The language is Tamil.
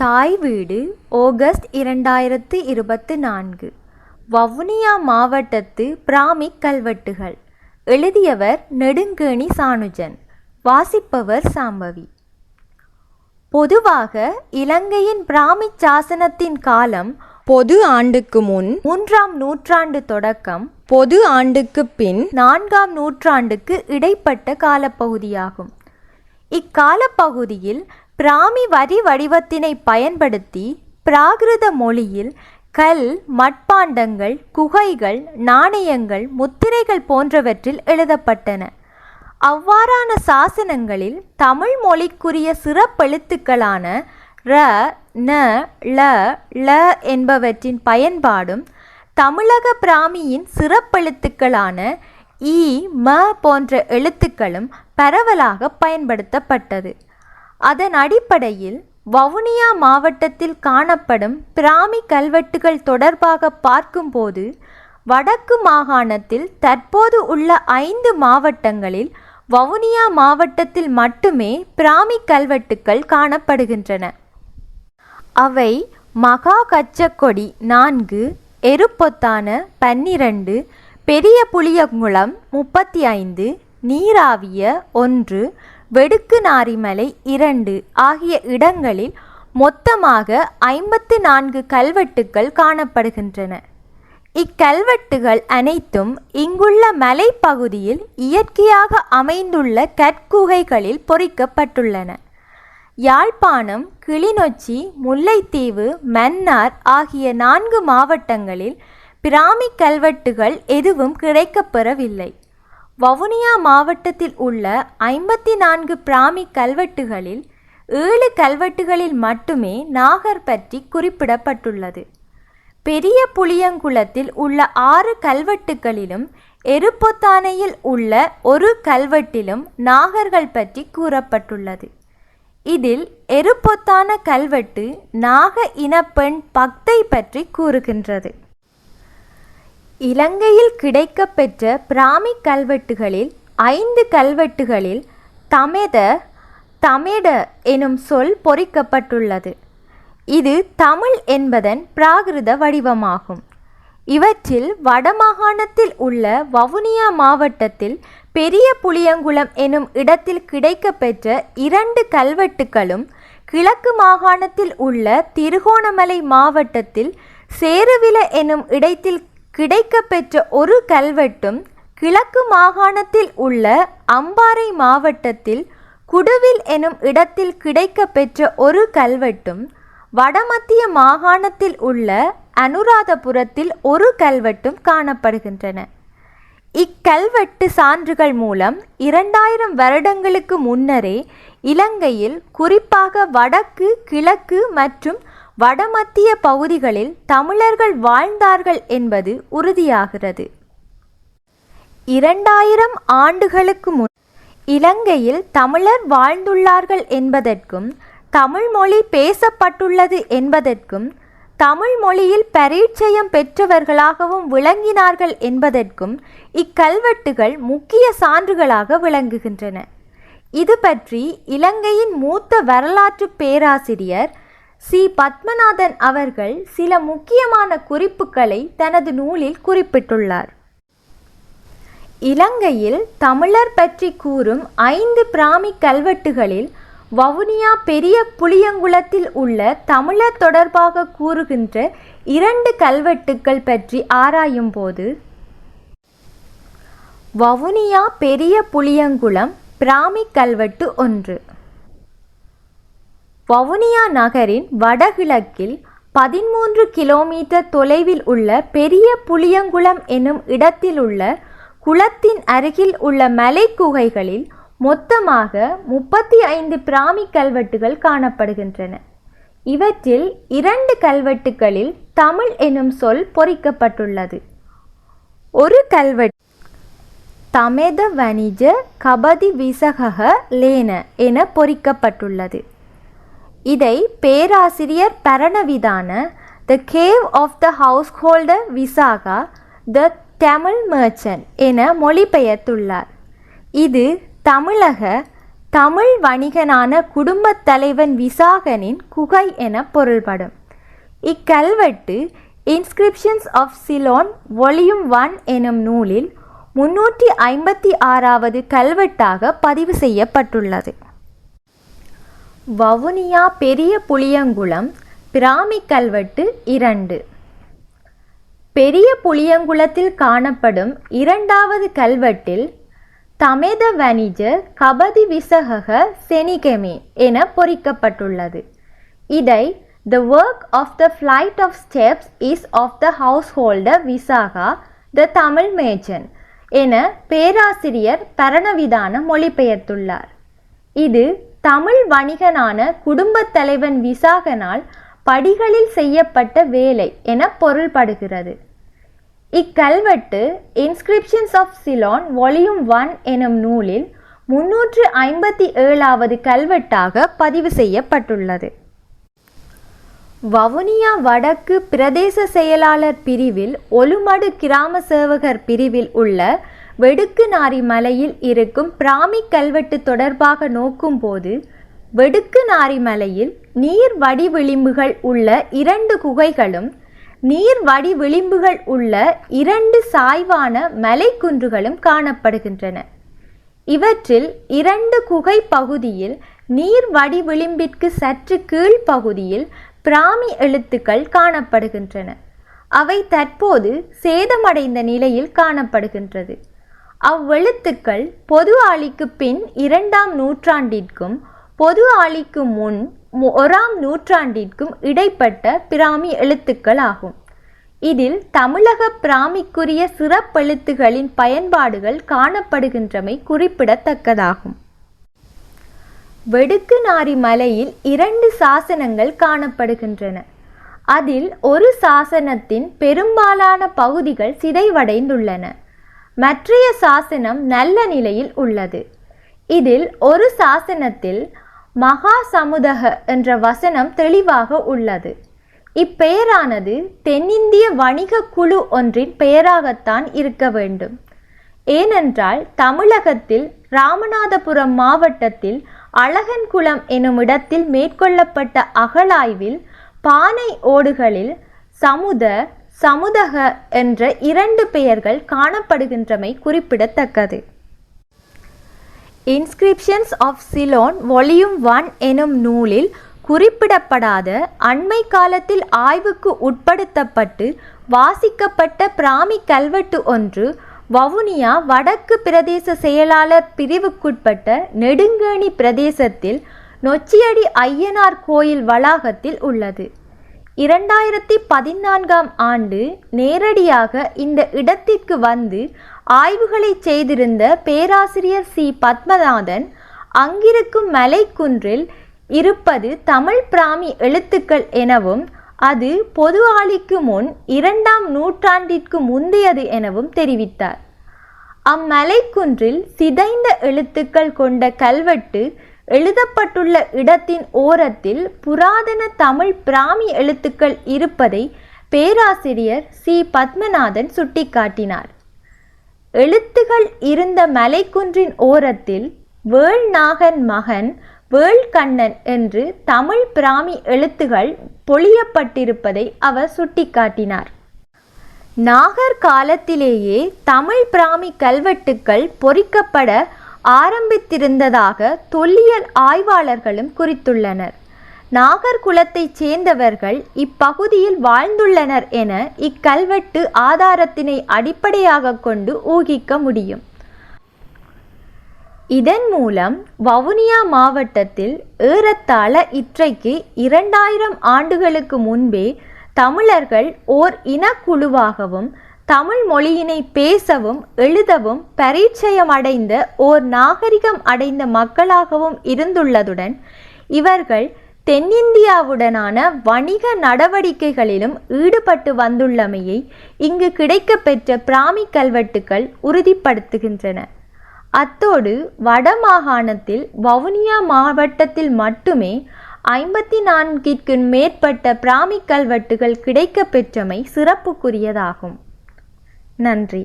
தாய் வீடு ஆகஸ்ட் இரண்டாயிரத்து இருபத்து நான்கு. வவுனியா மாவட்டத்து பிராமிக் கல்வெட்டுகள். எழுதியவர் நெடுங்கேணி சானுஜன் வாசிப்பவர் சாம்பவி. பொதுவாக இலங்கையின் பிராமிச் சாசனத்தின் காலம் பொது ஆண்டுக்கு முன் மூன்றாம் நூற்றாண்டு தொடக்கம் பொது ஆண்டுக்கு பின் நான்காம் நூற்றாண்டுக்கு இடைப்பட்ட காலப்பகுதியாகும். இக்காலப்பகுதியில் பிராமி வரி வடிவத்தினை பயன்படுத்தி பிராகிருத மொழியில் கல் மட்பாண்டங்கள் குகைகள் நாணயங்கள் முத்திரைகள் போன்றவற்றில் எழுதப்பட்டன. அவ்வாறான சாசனங்களில் தமிழ் மொழிக்குரிய சிறப்பெழுத்துக்களான ர ந ள ள என்பவற்றின் பயன்பாடும் தமிழக பிராமியின் சிறப்பெழுத்துக்களான இ ம போன்ற எழுத்துக்களும் பரவலாக பயன்படுத்தப்பட்டது. அதன் அடிப்படையில் வவுனியா மாவட்டத்தில் காணப்படும் பிராமி கல்வெட்டுகள் தொடர்பாக பார்க்கும்போது வடக்கு மாகாணத்தில் தற்போது உள்ள ஐந்து மாவட்டங்களில் வவுனியா மாவட்டத்தில் மட்டுமே பிராமி கல்வெட்டுக்கள் காணப்படுகின்றன. அவை மகா கச்சக்கொடி நான்கு எருப்பொத்தான பன்னிரண்டு பெரிய புளியங்குளம் முப்பத்தி ஐந்து நீராவிய ஒன்று வெடுக்கு நாரிமலை இரண்டு ஆகிய இடங்களில் மொத்தமாக ஐம்பத்து நான்கு கல்வெட்டுக்கள் காணப்படுகின்றன. இக்கல்வெட்டுகள் அனைத்தும் இங்குள்ள மலைப்பகுதியில் இயற்கையாக அமைந்துள்ள கற்குகைகளில் பொறிக்கப்பட்டுள்ளன. யாழ்ப்பாணம் கிளிநொச்சி முல்லைத்தீவு மன்னார் ஆகிய நான்கு மாவட்டங்களில் பிராமி கல்வெட்டுகள் எதுவும் கிடைக்கப்பெறவில்லை. வவுனியா மாவட்டத்தில் உள்ள ஐம்பத்தி நான்கு பிராமி கல்வெட்டுகளில் ஏழு கல்வெட்டுகளில் மட்டுமே நாகர் பற்றி குறிப்பிடப்பட்டுள்ளது. பெரிய புளியங்குளத்தில் உள்ள ஆறு கல்வெட்டுகளிலும் எருப்பொத்தானையில் உள்ள ஒரு கல்வெட்டிலும் நாகர்கள் பற்றி கூறப்பட்டுள்ளது. இதில் எருப்பொத்தான கல்வெட்டு நாக இனப்பெண் பக்தை பற்றி கூறுகின்றது. இலங்கையில் கிடைக்கப்பெற்ற பிராமி கல்வெட்டுகளில் ஐந்து கல்வெட்டுகளில் தமெத தமெட எனும் சொல் பொறிக்கப்பட்டுள்ளது. இது தமிழ் என்பதன் பிராகிருத வடிவமாகும். இவற்றில் வடமாகாணத்தில் உள்ள வவுனியா மாவட்டத்தில் பெரிய புளியங்குளம் எனும் இடத்தில் கிடைக்கப்பெற்ற இரண்டு கல்வெட்டுகளும் கிழக்கு மாகாணத்தில் உள்ள திருகோணமலை மாவட்டத்தில் சேருவில எனும் இடத்தில் கிடைக்கப்பெற்ற ஒரு கல்வெட்டும் கிழக்கு மாகாணத்தில் உள்ள அம்பாறை மாவட்டத்தில் குடுவில் எனும் இடத்தில் கிடைக்கப்பெற்ற ஒரு கல்வெட்டும் வடமத்திய மாகாணத்தில் உள்ள அனுராதபுரத்தில் ஒரு கல்வெட்டும் காணப்படுகின்றன. இக்கல்வெட்டு சான்றுகள் மூலம் இரண்டாயிரம் வருடங்களுக்கு முன்னரே இலங்கையில் குறிப்பாக வடக்கு கிழக்கு மற்றும் வடமத்திய பகுதிகளில் தமிழர்கள் வாழ்ந்தார்கள் என்பது உறுதியாகிறது. இரண்டாயிரம் ஆண்டுகளுக்கு முன் இலங்கையில் தமிழர் வாழ்ந்துள்ளார்கள் என்பதற்கும் தமிழ் மொழி பேசப்பட்டுள்ளது என்பதற்கும் தமிழ் மொழியில் பரீட்சயம் பெற்றவர்களாகவும் விளங்கினார்கள் என்பதற்கும் இக்கல்வெட்டுகள் முக்கிய சான்றுகளாக விளங்குகின்றன. இது பற்றி இலங்கையின் மூத்த வரலாற்று பேராசிரியர் சி. பத்மநாதன் அவர்கள் சில முக்கியமான குறிப்புகளை தனது நூலில் குறிப்பிட்டுள்ளார். இலங்கையில் தமிழர் பற்றி கூறும் ஐந்து பிராமி கல்வெட்டுகளில் வவுனியா பெரிய புளியங்குளத்தில் உள்ள தமிழர் தொடர்பாக கூறுகின்ற இரண்டு கல்வெட்டுக்கள் பற்றி ஆராயும் போது வவுனியா பெரிய புளியங்குளம் பிராமி கல்வெட்டு ஒன்று. வவுனியா நகரின் வடகிழக்கில் பதிமூன்று கிலோமீட்டர் தொலைவில் உள்ள பெரிய புளியங்குளம் எனும் இடத்திலுள்ள குளத்தின் அருகில் உள்ள மலை குகைகளில் மொத்தமாக முப்பத்தி ஐந்து பிராமி கல்வெட்டுகள் காணப்படுகின்றன. இவற்றில் இரண்டு கல்வெட்டுகளில் தமிழ் எனும் சொல் பொறிக்கப்பட்டுள்ளது. ஒரு கல்வெட்டு தமேத வணிஜ கபதி விசகக லேன என பொறிக்கப்பட்டுள்ளது. இதை பேராசிரியர் Paranavithana the cave of the householder Visaka the Tamil merchant என மொழிபெயர்த்துள்ளார். இது தமிழக தமிழ் வணிகனான குடும்பத் தலைவன் விசாகனின் குகை என பொருள்படும். இக்கல்வெட்டு inscriptions of Ceylon volume one எனும் நூலில் முன்னூற்றி ஐம்பத்தி ஆறாவது கல்வெட்டாக பதிவு செய்யப்பட்டுள்ளது. வவுனியா பெரிய புளியங்குளம் பிராமி கல்வெட்டு இரண்டு. பெரிய புளியங்குளத்தில் காணப்படும் இரண்டாவது கல்வெட்டில் தமேத வணிஜ கபதி விசகக செனிகெமே என பொறிக்கப்பட்டுள்ளது. இதை the work of the flight of steps is of the householder Visaka the Tamil மேஜன் என பேராசிரியர் பரணவிதான மொழிபெயர்த்துள்ளார். இது தமிழ் வணிகனான குடும்பத் தலைவன் விசாகனால் படிகளில் செய்யப்பட்ட வேலை என பொருள்படுகிறது. இக்கல்வெட்டு inscriptions of Ceylon volume one எனும் நூலில் முன்னூற்று ஐம்பத்தி ஏழாவது கல்வெட்டாக பதிவு செய்யப்பட்டுள்ளது. வவுனியா வடக்கு பிரதேச செயலாளர் பிரிவில் ஒலுமடு கிராம சேவகர் பிரிவில் உள்ள வெடுக்குநாரி மலையில் இருக்கும் பிராமி கல்வெட்டு தொடர்பாக நோக்கும்போது வெடுக்குநாரி மலையில் நீர் வடி விளிம்புகள் உள்ள இரண்டு குகைகளும் நீர் வடி விளிம்புகள் உள்ள இரண்டு சாய்வான மலைக்குன்றுகளும் காணப்படுகின்றன. இவற்றில் இரண்டு குகை பகுதியில் நீர் வடி விளிம்பிற்கு சற்று கீழ் பகுதியில் பிராமி எழுத்துக்கள் காணப்படுகின்றன. அவை தற்போது சேதமடைந்த நிலையில் காணப்படுகின்றது. அவ்வெழுத்துக்கள் பொது ஆளிக்கு பின் இரண்டாம் நூற்றாண்டிற்கும் பொது ஆளிக்கு முன் ஒராம் நூற்றாண்டிற்கும் இடைப்பட்ட பிராமி எழுத்துக்கள் ஆகும் இதில் தமிழக பிராமிக்குரிய சிறப்பெழுத்துகளின் பயன்பாடுகள் காணப்படுகின்றமை குறிப்பிடத்தக்கதாகும். வெடுக்கு நாரி மலையில் இரண்டு சாசனங்கள் காணப்படுகின்றன. அதில் ஒரு சாசனத்தின் பெரும்பாலான பகுதிகள் சிதைவடைந்துள்ளன. மற்றைய சாசனம் நல்ல நிலையில் உள்ளது. இதில் ஒரு சாசனத்தில் மகா சமுதக என்ற வசனம் தெளிவாக உள்ளது. இப்பெயரானது தென்னிந்திய வணிக குழு ஒன்றின் பெயராகத்தான் இருக்க வேண்டும். ஏனென்றால் தமிழகத்தில் ராமநாதபுரம் மாவட்டத்தில் அழகன்குளம் எனும் இடத்தில் மேற்கொள்ளப்பட்ட அகழாய்வில் பானை ஓடுகளில் சமுத சமுதக என்ற இரண்டு பெயர்கள் காணப்படுகின்றமை குறிப்பிடத்தக்கது. Inscriptions of Ceylon volume one எனும் நூலில் குறிப்பிடப்படாத அண்மை காலத்தில் ஆய்வுக்கு உட்படுத்தப்பட்டு வாசிக்கப்பட்ட பிராமி கல்வெட்டு ஒன்று வவுனியா வடக்கு பிரதேச செயலாளர் பிரிவுக்குட்பட்ட நெடுங்கேணி பிரதேசத்தில் நொச்சியடி ஐயனார் கோயில் வளாகத்தில் உள்ளது. இரண்டாயிரத்தி பதினான்காம் ஆண்டு நேரடியாக இந்த இடத்திற்கு வந்து ஆய்வுகளை செய்திருந்த பேராசிரியர் சி. பத்மநாதன் அங்கிருக்கும் மலைக்குன்றில் இருப்பது தமிழ் பிராமி எழுத்துக்கள் எனவும் அது பொது ஆளிக்கு முன் இரண்டாம் நூற்றாண்டிற்கு முந்தையது எனவும் தெரிவித்தார். அம்மலைக்குன்றில் சிதைந்த எழுத்துக்கள் கொண்ட கல்வெட்டு எழுதப்பட்டுள்ள இடத்தின் ஓரத்தில் புராதன தமிழ் பிராமி எழுத்துக்கள் இருப்பதை பேராசிரியர் சி. பத்மநாதன் சுட்டிக்காட்டினார். எழுத்துகள் இருந்த மலைக்குன்றின் ஓரத்தில் வேள்நாகன் மகன் வேள்கண்ணன் என்று தமிழ் பிராமி எழுத்துகள் பொழியப்பட்டிருப்பதை அவர் சுட்டிக்காட்டினார். நாகர் காலத்திலேயே தமிழ் பிராமி கல்வெட்டுக்கள் பொறிக்கப்பட ஆரம்பித்திருந்ததாக தொல்லியல் ஆய்வாளர்களும் குறித்துள்ளனர். நாகர்குலத்தைச் சேர்ந்தவர்கள் இப்பகுதியில் வாழ்ந்துள்ளனர் என இக்கல்வெட்டு ஆதாரத்தினை அடிப்படையாக கொண்டு ஊகிக்க முடியும். இதன் மூலம் வவுனியா மாவட்டத்தில் ஏறத்தாழ இற்றைக்கு இரண்டாயிரம் ஆண்டுகளுக்கு முன்பே தமிழர்கள் ஓர் இனக்குழுவாகவும் தமிழ் மொழியினை பேசவும் எழுதவும் பரிச்சயமடைந்த ஓர் நாகரிகம் அடைந்த மக்களாகவும் இருந்துள்ளதுடன் இவர்கள் தென்னிந்தியாவுடனான வணிக நடவடிக்கைகளிலும் ஈடுபட்டு வந்துள்ளமையை இங்கு கிடைக்கப்பெற்ற பிராமி கல்வெட்டுக்கள் உறுதிப்படுத்துகின்றன. அத்தோடு வடமாகாணத்தில் வவுனியா மாவட்டத்தில் மட்டுமே ஐம்பத்தி நான்கிற்கு மேற்பட்ட பிராமி கல்வெட்டுகள் கிடைக்கப்பெற்றமை சிறப்புக்குரியதாகும். நன்றி.